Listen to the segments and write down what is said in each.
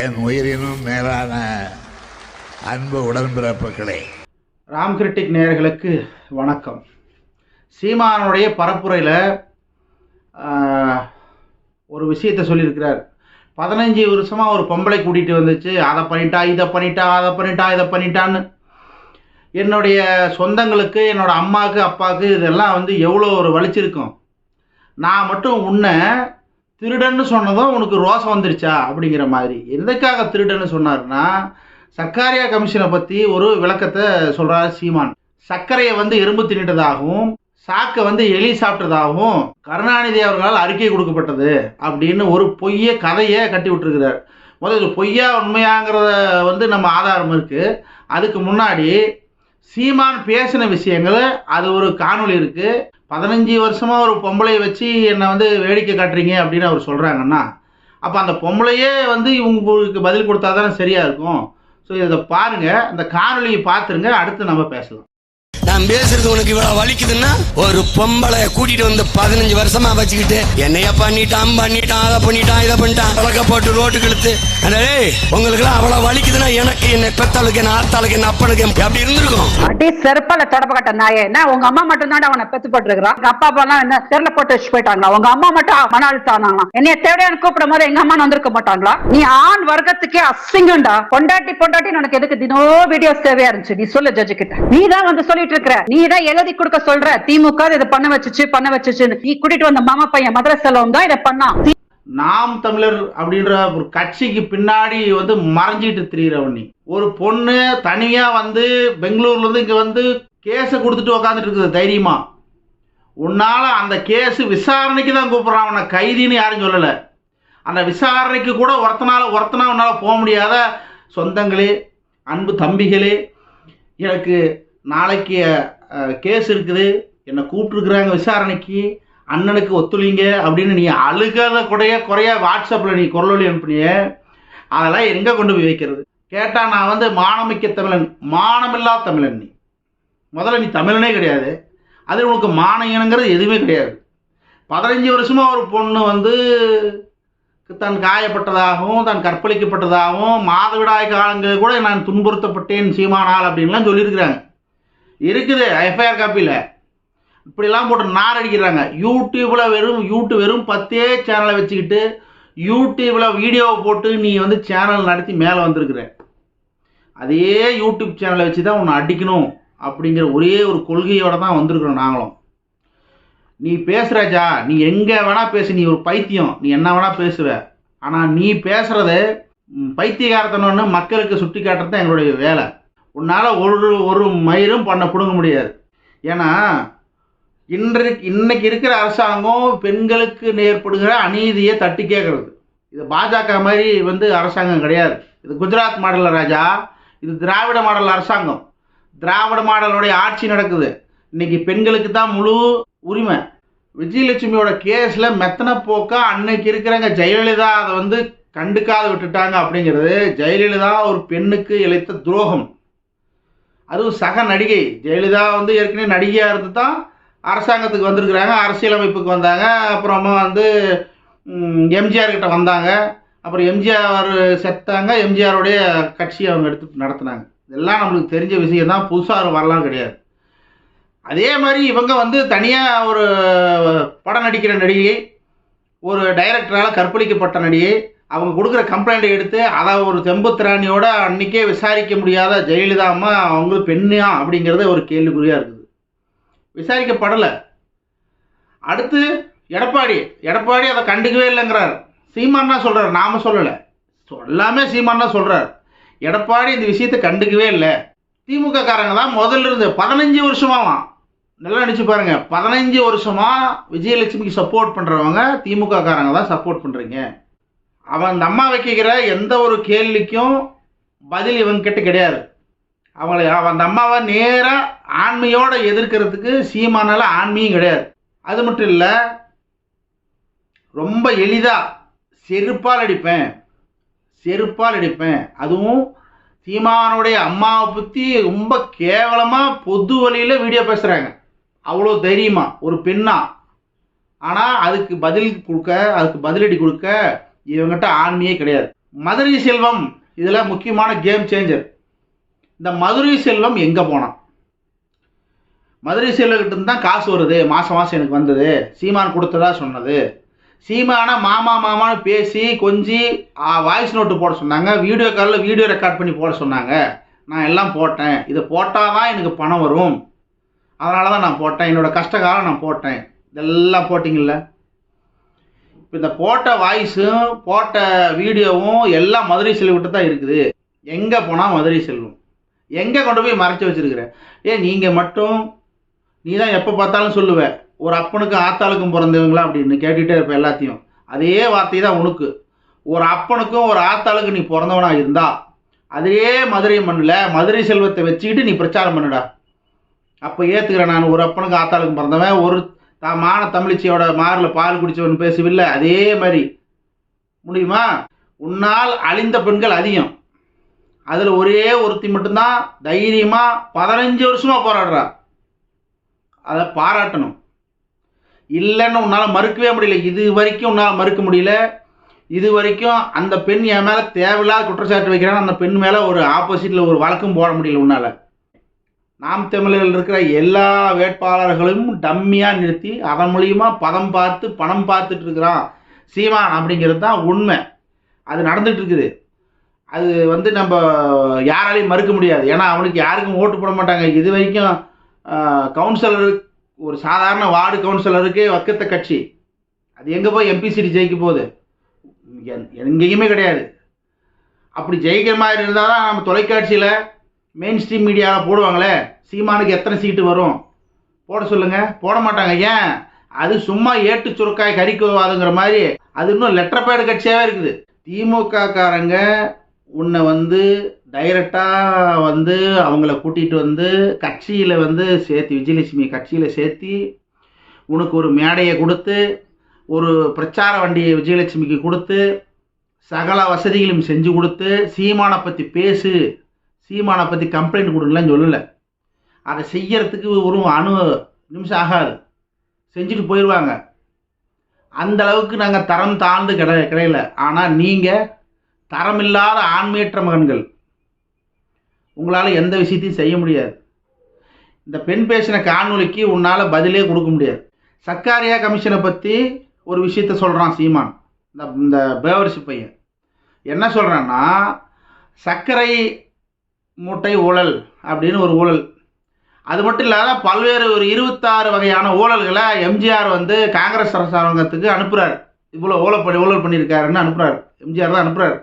என் உயிரினும் மேலான அன்பு உடன்பிறப்புகளே. ராம் கிரிட்டிக் நேயர்களுக்கு வணக்கம். சீமானுடைய பரப்புரையில் ஒரு விஷயத்தை சொல்லியிருக்கிறார். பதினஞ்சு வருஷமாக ஒரு பொம்பளை கூட்டிகிட்டு வந்துச்சு. அதை பண்ணிட்டா இதை பண்ணிட்டா அதை பண்ணிட்டா இதை பண்ணிட்டான்னு. என்னுடைய சொந்தங்களுக்கு என்னோடய அம்மாவுக்கு அப்பாவுக்கு இதெல்லாம் வந்து எவ்வளோ ஒரு வலிச்சிருக்கும். நான் மட்டும் உன்னை திருடன்னு சொன்னதும் உனக்கு ரோசம் வந்துருச்சா? அப்படிங்கிற மாதிரி. எதுக்காக திருடன்னு சொன்னார்னா சர்க்காரியா கமிஷனை பற்றி ஒரு விளக்கத்தை சொல்கிறார் சீமான். சர்க்கரையை வந்து எறும்பு தின்னிட்டதாகவும் சாக்கை வந்து எலி சாப்பிட்டதாகவும் கருணாநிதி அவர்களால் அறிக்கை கொடுக்கப்பட்டது அப்படின்னு ஒரு பொய்ய கதையை கட்டி விட்டுருக்கிறார். முதல்ல இது பொய்யா உண்மையாங்கிறத வந்து நம்ம ஆதாரம் இருக்குது அதுக்கு முன்னாடி சீமான் பேசின விஷயங்கள் அது ஒரு காணொளி இருக்குது பதினஞ்சு வருஷமாக ஒரு பொம்பளையை வச்சு என்னை வந்து வேடிக்கை காட்டுறீங்க அப்படின்னு அவர் சொல்கிறாங்கன்னா அப்போ அந்த பொம்பளையே வந்து இவங்களுக்கு பதில் கொடுத்தா தானே சரியாக இருக்கும். ஸோ இதை பாருங்கள் அந்த காணொலியை பார்த்துருங்க அடுத்து நம்ம பேசலாம். நான் பேசுறது உனக்கு இவ்வளவு வலிக்குதுன்னா ஒரு பொம்பளை கூட்டிட்டு வந்து பதினஞ்சு வருஷமா வச்சுக்கிட்டு என்னைய பண்ணிட்டான் பண்ணிட்டான் அதை பண்ணிட்டான் இதை பண்ணிட்டான் விளக்க போட்டு ரோட்டுக்கு இழுத்து அடே உங்களுக்கு எல்லாம் அவ்வளவு வலிக்குதுன்னா எனக்கு என்ன பெத்தாளுக்கு என்ன ஆத்தாளுக்கு என்ன அப்பளுக்கு அப்படி இருந்திருக்கும்? அடி செருப்பால தொடப்ப கட்ட நாயே. என்ன உங்க அம்மா மட்டும் தான் அவனை பெத்து போட்டுருக்கான் எங்க அப்பா அப்பா எல்லாம் என்ன தெருல போட்டு வச்சு போயிட்டாங்களா? உங்க அம்மா மட்டும் மன அழுத்தானாங்களா என்னைய தேவையான கூப்பிடும் போது எங்க அம்மா வந்திருக்க மாட்டாங்களா? நீ ஆண் வர்க்கத்துக்கே அசிங்கம்டா. பொண்டாட்டி பொண்டாட்டி உனக்கு எதுக்கு? தினோ வீடியோஸ் தேவையா இருந்துச்சு. நீ சொல்லு ஜட்ஜு கிட்ட. நீ தான் வந்து சொல்லிட்டு இருக்கிற நீ தான் எழுதி கொடுக்க சொல்ற. திமுக இதை பண்ண வச்சுச்சு பண்ண வச்சுச்சு நீ கூட்டிட்டு வந்த மாமா பையன் மதுரை செல்வம் தான் இதை பண்ணான். நாம் தமிழர் அப்படின்ற ஒரு கட்சிக்கு பின்னாடி வந்து மறைஞ்சிட்டு திரியிறவன் நீ ஒரு பொண்ணு தனியா வந்து பெங்களூர்ல இருந்து இங்க வந்து கேஸ கொடுத்துட்டு உக்காந்துட்டு இருக்குது தைரியமா. உன்னால அந்த கேஸ் விசாரணைக்கு தான் கூப்பிடுறான். அவனை கைதின்னு யாரும் சொல்லல. அந்த விசாரணைக்கு கூட ஒருத்தனால ஒருத்தனா உன்னால போக முடியாத சொந்தங்களே அன்பு தம்பிகளே எனக்கு நாளைக்கு கேஸ் இருக்குது. என்னை கூப்பிட்டுருக்குறாங்க விசாரணைக்கு. அண்ணனுக்கு ஒத்துழைங்க அப்படின்னு நீ அழுகாத குறைய குறைய வாட்ஸ்அப்பில் நீ குரலொலி அனுப்புனிய. அதெல்லாம் எங்கே கொண்டு போய் வைக்கிறது? கேட்டால் நான் வந்து மானமிக்க தமிழன். மானமில்லா தமிழன் நீ. முதல்ல நீ தமிழனே கிடையாது. அது உனக்கு மானங்கிறது எதுவுமே கிடையாது. பதினஞ்சு வருஷமாக ஒரு பொண்ணு வந்து தன் காயப்பட்டதாகவும் தான் கற்பழிக்கப்பட்டதாகவும் மாதவிடாய் காலங்களில் கூட நான் துன்புறுத்தப்பட்டேன் சீமானால் அப்படின்லாம் சொல்லியிருக்கிறாங்க. இருக்குது எஃப்ஐஆர் காப்பியில். இப்படிலாம் போட்டு நார் அடிக்கிறாங்க. யூடியூப்பில் வெறும் யூடியூப் வெறும் பத்தே சேனலை வச்சுக்கிட்டு யூடியூப்பில் வீடியோவை போட்டு நீ வந்து சேனல் நடத்தி மேலே வந்திருக்கிற. அதே யூடியூப் சேனலை வச்சு தான் உன்னை அடிக்கணும் அப்படிங்கிற ஒரே ஒரு கொள்கையோடு தான் வந்திருக்கிறோம் நாங்களும். நீ பேசுகிறாஜா நீ எங்கே வேணால் பேசு நீ ஒரு பைத்தியம் நீ என்ன வேணால் பேசுவ. ஆனால் நீ பேசுகிறது பைத்தியகாரத்தனம்னு மக்களுக்கு சுட்டி காட்டுறது தான் எங்களுடைய வேலை. உன்னால் ஒரு ஒரு மயிரும் பண்ண பிடுங்க முடியாது. ஏன்னா இன்றைக்கு இன்னைக்கு இருக்கிற அரசாங்கம் பெண்களுக்கு ஏற்படுகிற அநீதியை தட்டி கேட்கறது இது பாஜக மாதிரி வந்து அரசாங்கம் கிடையாது. இது குஜராத் மாடல் ராஜா இது திராவிட மாடல் அரசாங்கம். திராவிட மாடலுடைய ஆட்சி நடக்குது. இன்னைக்கு பெண்களுக்கு தான் முழு உரிமை. விஜயலட்சுமியோட கேஸில் மெத்தனை போக்கா அன்னைக்கு இருக்கிறவங்க ஜெயலலிதா அதை வந்து கண்டுக்காத விட்டுட்டாங்க அப்படிங்கிறது ஜெயலலிதா ஒரு பெண்ணுக்கு இழைத்த துரோகம். அதுவும் சக நடிகை ஜெயலலிதா வந்து ஏற்கனவே நடிகையாக இருந்து தான் அரசாங்கத்துக்கு வந்திருக்கிறாங்க அரசியலமைப்புக்கு வந்தாங்க. அப்புறமா வந்து எம்ஜிஆர் கிட்ட வந்தாங்க. அப்புறம் எம்ஜிஆர் செத்தாங்க. எம்ஜிஆருடைய கட்சியை அவங்க எடுத்து நடத்துனாங்க. இதெல்லாம் நம்மளுக்கு தெரிஞ்ச விஷயம் தான் புதுசாக வரலாம் கிடையாது. அதே மாதிரி இவங்க வந்து தனியாக ஒரு படம் நடிக்கிற நடிகை ஒரு டைரக்டரால் கற்பழிக்கப்பட்ட நடிகை அவங்க கொடுக்குற கம்ப்ளைண்ட்டை எடுத்து அதை ஒரு தெம்புத்திராணியோட அன்றைக்கே விசாரிக்க முடியாத ஜெயலலிதா அம்மா அவங்களுக்கு பெண்ணியா அப்படிங்கிறது ஒரு கேள்விக்குறியாக இருக்குது. விசாரிக்கப்படலை. அடுத்து எடப்பாடி. எடப்பாடி அதை கண்டுக்கவே இல்லைங்கிறார். சீமான் தான் சொல்கிறார் நாம் சொல்லலை. எல்லாமே சீமான் தான் சொல்கிறார் எடப்பாடி இந்த விஷயத்தை கண்டுக்கவே இல்லை. திமுக காரங்க தான் முதல்ல இருந்து பதினஞ்சு வருஷமாவாம் நல்லா நினச்சி பாருங்க. பதினஞ்சு வருஷமாக விஜயலட்சுமிக்கு சப்போர்ட் பண்ணுறவங்க திமுக காரங்க தான் சப்போர்ட் பண்ணுறீங்க அவன் அந்த அம்மா வைக்கிற எந்த ஒரு கேள்விக்கும் பதில் இவங்கிட்ட கிடையாது. அவங்களை அவன் அந்த அம்மாவை நேராக ஆண்மையோடு எதிர்க்கிறதுக்கு சீமானால் ஆண்மையும் கிடையாது. அது மட்டும் இல்லை ரொம்ப எளிதாக செருப்பால் அடிப்பேன். செருப்பால் அடிப்பேன். அதுவும் சீமானுடைய அம்மாவை பற்றி ரொம்ப கேவலமாக பொது வழியில் வீடியோ பேசுகிறாங்க அவ்வளோ தைரியமாக ஒரு பெண்ணா. ஆனால் அதுக்கு பதில் கொடுக்க அதுக்கு பதிலடி கொடுக்க இவங்ககிட்ட ஆண்மையே கிடையாது. மதுரை செல்வம் இதில் முக்கியமான கேம் சேஞ்சர் இந்த மதுரை செல்வம் எங்கே போனான்? மதுரை செல்வகிட்ட இருந்து தான் காசு வருது. மாதம் மாதம் எனக்கு வந்தது. சீமான் கொடுத்ததா சொன்னது. சீமானை மாமா மாமான்னு பேசி கொஞ்சி வாய்ஸ் நோட்டு போட சொன்னாங்க. வீடியோ காலில் வீடியோ ரெக்கார்ட் பண்ணி போட சொன்னாங்க. நான் எல்லாம் போட்டேன். இதை போட்டால் தான் எனக்கு பணம் வரும். அதனால தான் நான் போட்டேன். என்னோட கஷ்டகாலம் நான் போட்டேன். இதெல்லாம் போட்டிங்கள்ல இந்த போட்ட வாய்ஸும் போட்ட வீடியோவும் எல்லாம் மதுரை செல்விட்டு தான் இருக்குது. எங்கே போனால் மதுரை செல்வம் எங்கே கொண்டு போய் மறைச்சி வச்சிருக்கிற? ஏன் நீங்கள் மட்டும் நீ தான் எப்போ பார்த்தாலும் சொல்லுவேன் ஒரு அப்பனுக்கும் ஆத்தாளுக்கும் பிறந்தவங்களா அப்படின்னு கேட்டுகிட்டே இருப்ப எல்லாத்தையும். அதே வார்த்தை தான் உனக்கு. ஒரு அப்பனுக்கும் ஒரு ஆத்தாளுக்கு நீ பிறந்தவனாக இருந்தா அதே மதுரை மண்ணில் மதுரை செல்வத்தை வச்சுக்கிட்டு நீ பிரச்சாரம் பண்ணுடா. அப்போ ஏற்றுக்கிறேன் நான். ஒரு அப்பனுக்கு ஆத்தாளுக்கும் பிறந்தவன் ஒரு தான் மான தமிழிச்சியோட மாரில் பால் குடிச்சவன் பேசவில்லை. அதே மாதிரி முடியுமா? உன்னால் அழிந்த பெண்கள் அதிகம். அதில் ஒரே ஒருத்தி மட்டும்தான் தைரியமாக பதினஞ்சு வருஷமாக போராடுறா. அதை பாராட்டணும். இல்லைன்னு உன்னால் மறுக்கவே முடியல. இது வரைக்கும் உன்னால் மறுக்க முடியல. இது வரைக்கும் அந்த பெண் என் மேலே தேவையில்லாத குற்றச்சாட்டு வைக்கிறான்னு அந்த பெண் மேலே ஒரு ஆப்போசிட்டில் ஒரு வழக்கம் போட முடியல உன்னால். நாம் தமிழர்கள் இருக்கிற எல்லா வேட்பாளர்களும் டம்மியாக நிறுத்தி அதன் மூலியமா பதம் பார்த்து பணம் பார்த்துட்டு இருக்கிறான். சீமான் அப்படிங்கிறது தான் உண்மை. அது நடந்துட்டு இருக்குது. அது வந்து நம்ம யாராலையும் மறுக்க முடியாது. ஏன்னா அவனுக்கு யாருக்கும் ஓட்டு போட மாட்டாங்க. இது வரைக்கும் கவுன்சிலர் ஒரு சாதாரண வார்டு கவுன்சிலருக்கே வக்கத்த கட்சி. அது எங்கே போய் எம்பி சீட் ஜெயிக்க போகுது? எங்கேயுமே கிடையாது. அப்படி ஜெயிக்கிற மாதிரி இருந்தால் தான் நம்ம தொலைக்காட்சியில் மெயின் ஸ்ட்ரீம் மீடியாவில் போடுவாங்களே சீமானுக்கு எத்தனை சீட்டு வரும்? போட சொல்லுங்கள் போட மாட்டாங்க. ஏன்? அது சும்மா ஏட்டு சுருக்காய் கறிக்குவாதுங்கிற மாதிரி. அது இன்னும் லெட்டர் பேடு கட்சியாகவே இருக்குது. திமுக காரங்க உன்னை வந்து டைரெக்டாக வந்து அவங்கள கூட்டிகிட்டு வந்து கட்சியில் வந்து சேர்த்து விஜயலட்சுமி கட்சியில் சேர்த்தி உனக்கு ஒரு மேடையை கொடுத்து ஒரு பிரச்சார வண்டியை விஜயலட்சுமிக்கு கொடுத்து சகல வசதிகளையும் செஞ்சு கொடுத்து சீமானை பற்றி பேசு. சீமானை பற்றி கம்ப்ளைண்ட் கொடுக்கலாம் சொல்லலை. அதை செய்யறதுக்கு ஒரு அணு நிமிஷம் ஆகாது. செஞ்சுட்டு போயிடுவாங்க அந்த அளவுக்கு நாங்கள் தரம் தாழ்ந்து கிட கிடையல. ஆனால் நீங்கள் தரமில்லாத ஆண்மையற்ற மகன்கள் உங்களால் எந்த விஷயத்தையும் செய்ய முடியாது. இந்த பெண் பேசின காணொலிக்கு உன்னால் பதிலே கொடுக்க முடியாது. சர்க்காரியா கமிஷனை பற்றி ஒரு விஷயத்த சொல்கிறான் சீமான் இந்த இந்த பேவரிசி பையன். என்ன சொல்கிறான்னா சர்க்கரை மூட்டை ஊழல் அப்படின்னு ஒரு ஊழல். அது மட்டும் இல்லாத பல்வேறு ஒரு இருபத்தாறு வகையான ஊழல்களை எம்ஜிஆர் வந்து காங்கிரஸ் அரசாங்கத்துக்கு அனுப்புகிறார் இவ்வளோ ஊழல் பண்ணி ஊழல் பண்ணியிருக்காருன்னு அனுப்புகிறார் எம்ஜிஆர் தான் அனுப்புகிறார்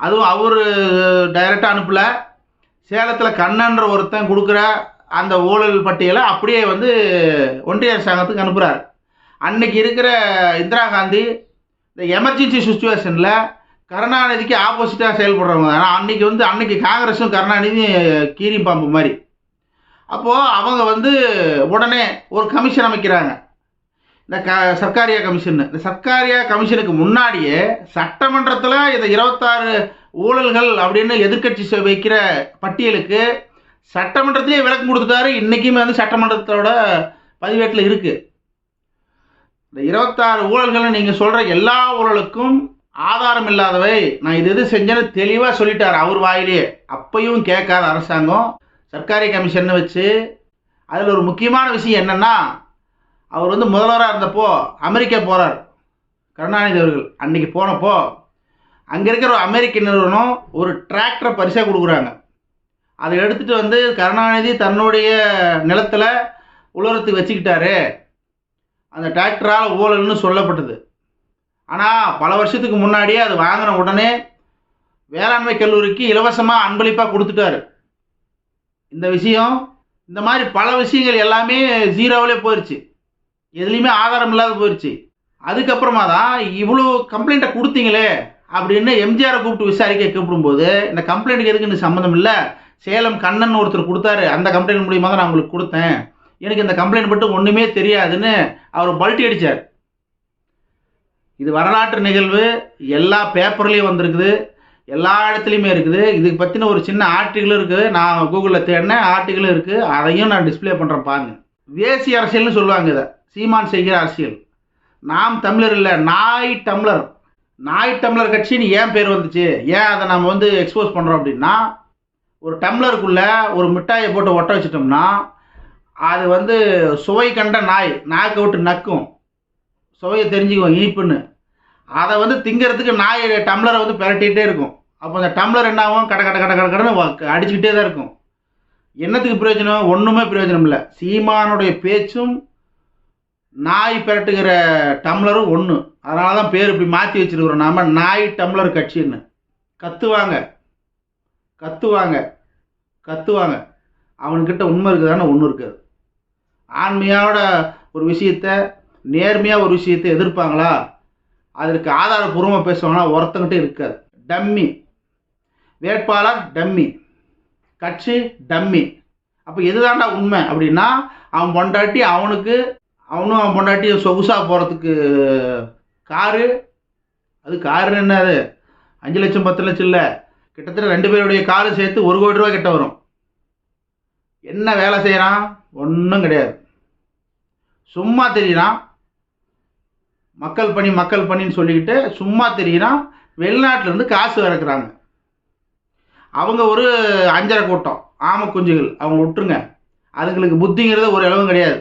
அதுவும் அவர் டைரெக்டாக அனுப்பல. சேலத்தில் கண்ணன்ற ஒருத்தன் கொடுக்குற அந்த ஊழல் பட்டியலை அப்படியே வந்து ஒன்றிய அரசாங்கத்துக்கு அனுப்புகிறார் அன்னைக்கு இருக்கிற இந்திரா காந்தி இந்த எமர்ஜென்சி சுச்சுவேஷனில் கருணாநிதிக்கு ஆப்போசிட்டாக செயல்படுறவங்க. ஆனால் அன்னைக்கு வந்து அன்னைக்கு காங்கிரஸும் கருணாநிதியும் கீரி பாம்பு மாதிரி. அப்போது அவங்க வந்து உடனே ஒரு கமிஷன் அமைக்கிறாங்க. இந்த க சர்க்காரியா கமிஷன் இந்த சர்க்காரியா கமிஷனுக்கு முன்னாடியே சட்டமன்றத்தில் இந்த இருபத்தாறு ஊழல்கள் அப்படின்னு எதிர்க்கட்சி வைக்கிற பட்டியலுக்கு சட்டமன்றத்திலே விளக்கம் கொடுத்துட்டாரு. இன்றைக்குமே வந்து சட்டமன்றத்தோட பதிவேட்டில் இருக்குது இந்த இருபத்தாறு ஊழல்கள்னு நீங்கள் சொல்கிற எல்லா ஊழலுக்கும் ஆதாரம் இல்லாதவை நான் இது எது செஞ்சேன்னு தெளிவாக சொல்லிட்டார் அவர் வாயிலே அப்பையும் கேட்காத அரசாங்கம் சர்க்காரி கமிஷன் வச்சு. அதில் ஒரு முக்கியமான விஷயம் என்னென்னா அவர் வந்து முதல்வராக இருந்தப்போ அமெரிக்கா போகிறார் கருணாநிதி அவர்கள் அன்றைக்கி போனப்போ அங்கே இருக்கிற ஒரு அமெரிக்க நிறுவனம் ஒரு டிராக்டரை பரிசாக கொடுக்குறாங்க. அதை எடுத்துகிட்டு வந்து கருணாநிதி தன்னுடைய நிலத்தில் உலரத்துக்கு வச்சுக்கிட்டாரு. அந்த டிராக்டரால் ஊழல்னு சொல்லப்பட்டது. ஆனால் பல வருஷத்துக்கு முன்னாடியே அது வாங்கின உடனே வேளாண்மை கல்லூரிக்கு இலவசமாக அன்பளிப்பாக கொடுத்துட்டாரு. இந்த விஷயம் இந்த மாதிரி பல விஷயங்கள் எல்லாமே ஜீரோவிலே போயிடுச்சு எதுலேயுமே ஆதாரம் இல்லாத போயிடுச்சு அதுக்கப்புறமா தான் இவ்வளோ கம்ப்ளைண்ட்டை கொடுத்தீங்களே அப்படின்னு எம்ஜிஆரை கூப்பிட்டு விசாரிக்க கூப்பிடும்போது இந்த கம்ப்ளைண்ட்டுக்கு எதுக்கு இந்த சம்மந்தம் இல்லை. சேலம் கண்ணன் ஒருத்தர் கொடுத்தாரு. அந்த கம்ப்ளைண்ட் மூலியமாக தான் நான் உங்களுக்கு கொடுத்தேன். எனக்கு இந்த கம்ப்ளைண்ட் மட்டும் ஒன்றுமே தெரியாதுன்னு அவர் பல்ட்டி அடித்தார் இது வரலாற்று நிகழ்வு. எல்லா பேப்பர்லேயும் வந்திருக்குது. எல்லா இடத்துலையுமே இருக்குது. இதுக்கு பற்றின ஒரு சின்ன ஆர்டிகளும் இருக்குது நான் கூகுளில் தேடினேன். ஆர்டிகளும் இருக்குது அதையும் நான் டிஸ்ப்ளே பண்ணுறேன் பாருங்க. வேசி அரசியல்னு சொல்லுவாங்க இதை. சீமான் செய்கிற அரசியல். நாம் தமிழர் இல்லை. நாய் டம்ளர். நாய் டம்ளர் கட்சின்னு ஏன் பேர் வந்துச்சு? ஏன் அதை நம்ம வந்து எக்ஸ்போஸ் பண்ணுறோம் அப்படின்னா ஒரு டம்ளருக்குள்ளே ஒரு மிட்டாயை போட்டு ஒட்ட வச்சிட்டோம்னா அது வந்து சுவை கண்ட நாய். நாக்கை விட்டு நக்கும். சுவையை தெரிஞ்சுக்குவோம் இனிப்புன்னு. அதை வந்து திங்கிறதுக்கு நாய் டம்ளரை வந்து பெரட்டிகிட்டே இருக்கும். அப்போ அந்த டம்ளர் என்ன ஆகும் கட கட கட கட கடன்னு அடிச்சுக்கிட்டே தான் இருக்கும். என்னத்துக்கு பிரயோஜனம்? ஒன்றுமே பிரயோஜனம் இல்லை. சீமானுடைய பேச்சும் நாய் பிரட்டுகிற டம்ளரும் ஒன்று அதனால தான் பேர் இப்படி மாற்றி வச்சிருக்கிறோம் நாம். நாய் டம்ளர் கட்சின்னு. கத்துவாங்க. கத்துவாங்க. கத்துவாங்க. அவன்கிட்ட உண்மை இருக்குதானே ஒன்றும் இருக்காது. ஆண்மையோட ஒரு விஷயத்த நேர்மையாக ஒரு விஷயத்தை எதிர்ப்பாங்களா? அதற்கு ஆதாரபூர்வமாக பேசுவாங்கன்னா ஒருத்தங்கிட்ட இருக்காது. டம்மி. வேட்பாளர் டம்மி. கட்சி டம்மி. அப்போ எதுதாண்டா உண்மை? அப்படின்னா அவன் பொண்டாட்டி அவனுக்கு அவனும் அவன் பொண்டாட்டி சொகுசாக போகிறதுக்கு காரு. அது காரு என்ன அது? அஞ்சு லட்சம் பத்து லட்சம் இல்லை. கிட்டத்தட்ட ரெண்டு பேருடைய காரு சேர்த்து ஒரு கோடி ரூபா கிட்ட வரும். என்ன வேலை செய்கிறான் ஒன்றும் கிடையாது. சும்மா தெரியுறான். மக்கள் பணி மக்கள் பணின்னு சொல்லிக்கிட்டு சும்மா தெரியிறான் வெளிநாட்டிலேருந்து காசு இறக்குறாங்க. அவங்க ஒரு அஞ்சரை கூட்டம் ஆம குஞ்சுகள் அவங்க விட்டுருங்க. அதுங்களுக்கு புத்திங்கிறது ஒரு அளவும் கிடையாது.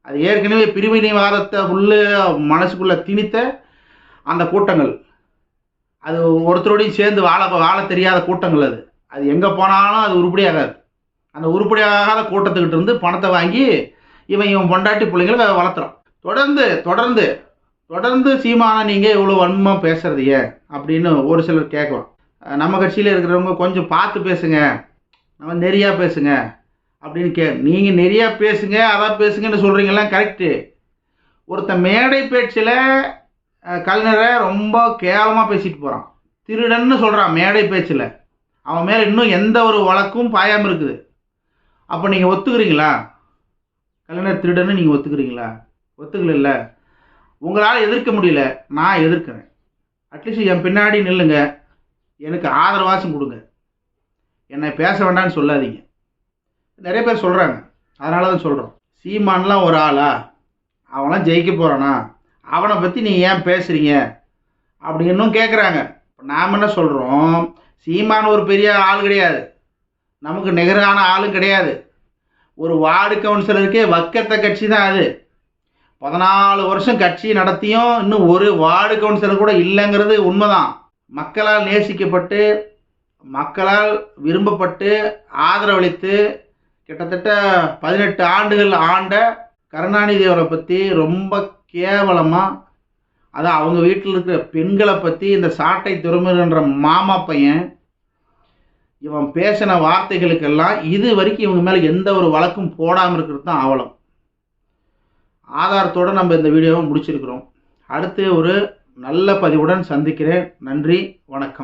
அது ஏற்கனவே பிரிவினைவாதத்தை உள்ளே மனசுக்குள்ளே திணித்த அந்த கூட்டங்கள். அது ஒருத்தரோடையும் சேர்ந்து வாழ வாழ தெரியாத கூட்டங்கள் அது. அது எங்கே போனாலும் அது உருப்படியாகாது. அந்த உருப்படியாகாத கூட்டத்துக்கிட்ட இருந்து பணத்தை வாங்கி இவன் இவன் பொண்டாட்டி பிள்ளைங்களை வளர்த்துறான். தொடர்ந்து தொடர்ந்து தொடர்ந்து சீமானை நீங்கள் இவ்வளோ வன்மமாக பேசுறது ஏன்? அப்படின்னு ஒரு சிலர் கேட்கலாம். நம்ம கட்சியில் இருக்கிறவங்க கொஞ்சம் பார்த்து பேசுங்க. நம்ம நிறையா பேசுங்க. அப்படின்னு கே நீங்கள் நிறையா பேசுங்க அதான் பேசுங்கன்னு சொல்கிறீங்கலாம் கரெக்டு ஒருத்தன் மேடை பேச்சில் கலைஞரை ரொம்ப கேவலமாக பேசிட்டு போகிறான் திருடன்னு சொல்கிறான் மேடை பேச்சில். அவன் மேலே இன்னும் எந்த ஒரு வழக்கும் பாயாமல் இருக்குது. அப்போ நீங்கள் ஒத்துக்கிறீங்களா? கலைஞர் திருடன்னு நீங்கள் ஒத்துக்கிறீங்களா? ஒத்துக்கல உங்களால் எதிர்க்க முடியல நான் எதிர்க்கிறேன். அட்லீஸ்ட் என் பின்னாடி நில்லுங்க. எனக்கு ஆதரவாச்சும் கொடுங்க. என்னை பேச வேண்டாம்னு சொல்லாதீங்க. நிறைய பேர் சொல்கிறாங்க அதனால தான் சொல்கிறோம் சீமான்லாம் ஒரு ஆளா? அவன்லாம் ஜெயிக்க போகிறானா அவனை பற்றி நீ ஏன் பேசுகிறீங்க அப்படின்னும் கேட்குறாங்க இப்போ நாம் என்ன சொல்கிறோம் சீமான் ஒரு பெரிய ஆள் கிடையாது. நமக்கு நிகரான ஆளும் கிடையாது. ஒரு வார்டு கவுன்சிலருக்கே வக்கத்த கட்சி தான் அது. பதினாலு வருஷம் கட்சி நடத்தியும் இன்னும் ஒரு வார்டு கவுன்சிலர் கூட இல்லைங்கிறது உண்மைதான். மக்களால் நேசிக்கப்பட்டு மக்களால் விரும்பப்பட்டு ஆதரவளித்து கிட்டத்தட்ட பதினெட்டு ஆண்டுகள் ஆண்ட கருணாநிதி அவரை பற்றி ரொம்ப கேவலமாக அதான் அவங்க வீட்டில் இருக்கிற பெண்களை பற்றி இந்த சாட்டை துறமுகன்ற மாமா பையன் இவன் பேசின வார்த்தைகளுக்கெல்லாம் இது வரைக்கும் இவங்க மேலே எந்த ஒரு வழக்கும் போடாமல் இருக்கிறது தான் அவலம் ஆதாரத்தோடு நம்ம இந்த வீடியோவை முடிச்சிருக்கிறோம். அடுத்து ஒரு நல்ல பதிவுடன் சந்திக்கிறேன். நன்றி வணக்கம்.